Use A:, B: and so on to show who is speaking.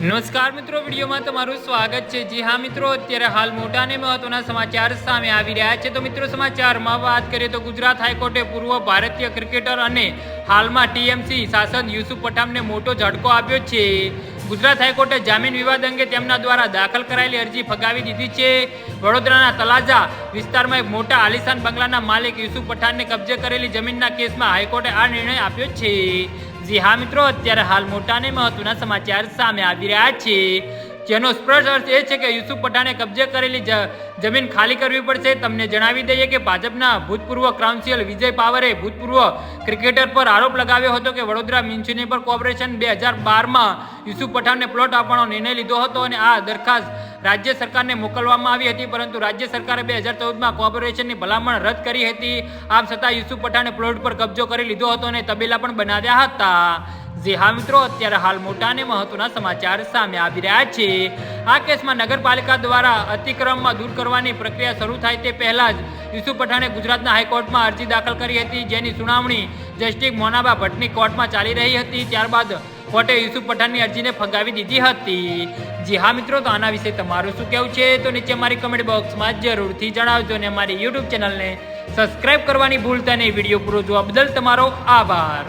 A: નમસ્કાર મિત્રો, વિડીયોમાં તમારું સ્વાગત છે. જી હા મિત્રો, અત્યારે હાલ મોટા અને મહત્વના સમાચાર સામે આવી રહ્યા છે. તો મિત્રો, સમાચારમાં વાત કરીએ તો ગુજરાત હાઈકોર્ટે પૂર્વ ભારતીય ક્રિકેટર અને હાલમાં ટીએમસી શાસન યુસુફ પઠાણને મોટો ઝટકો આપ્યો છે. ગુજરાત હાઈકોર્ટે જામીન વિવાદ અંગે તેમના દ્વારા દાખલ કરાયેલી અરજી ફગાવી દીધી છે. વડોદરાના તલાજા વિસ્તારમાં એક મોટા આલિશાન બંગલાના માલિક યુસુફ પઠાણને કબજે કરેલી જમીનના કેસમાં હાઈકોર્ટે આ નિર્ણય આપ્યો છે. જી હા મિત્રો, અત્યારે હાલ મોટા અને મહત્વના સમાચાર સામે આવી રહ્યા છે. જેનો સ્પષ્ટ અર્થ એ છે કે યુસુફ પઠાણે કબજે કરેલી જમીન ખાલી કરવી પડશે. તમને જણાવી દઈએ કે ભાજપના ભૂતપૂર્વ કાઉન્સિલ વિજય પાવરે ભૂતપૂર્વ ક્રિકેટર પર આરોપ લગાવ્યો હતો કે વડોદરા મ્યુનિસિપલ કોર્પોરેશન બે હજાર બારમાં યુસુફ પઠાણને પ્લોટ આપવાનો નિર્ણય લીધો હતો અને આ દરખાસ્ત રાજ્ય સરકારને મોકલવામાં આવી હતી, પરંતુ રાજ્ય સરકારે બે હજાર ચૌદમાં કોર્પોરેશનની ભલામણ રદ કરી હતી. આમ છતાં યુસુફ પઠાણે પ્લોટ પર કબજો કરી લીધો હતો અને તબેલા પણ બનાવ્યા હતા. જે હા મિત્રો, અત્યારે હાલ મોટા અને મહત્વના સમાચાર સામે આવી રહ્યા છે. આ કેસમાં નગરપાલિકા દ્વારા અતિક્રમમાં દૂર કરવાની પ્રક્રિયા શરૂ થાય તે પહેલા જ યુસુફ પઠાણે ગુજરાતના હાઈકોર્ટમાં અરજી દાખલ કરી હતી, જેની સુનાવણી જસ્ટિસ મોનાબા ભટ્ટની કોર્ટમાં ચાલી રહી હતી. ત્યારબાદ કોર્ટે યુસુફ પઠાણની અરજીને ફગાવી દીધી હતી. જી હા મિત્રો, તો આના વિશે તમારું શું કહેવું છે? તો નીચે મારી કમેન્ટ બોક્સમાં જરૂરથી જણાવજો અને મારી યુટ્યુબ ચેનલને સબસ્ક્રાઇબ કરવાની ભૂલતા નહીં. વીડિયો પૂરો જોવા બદલ તમારો આભાર.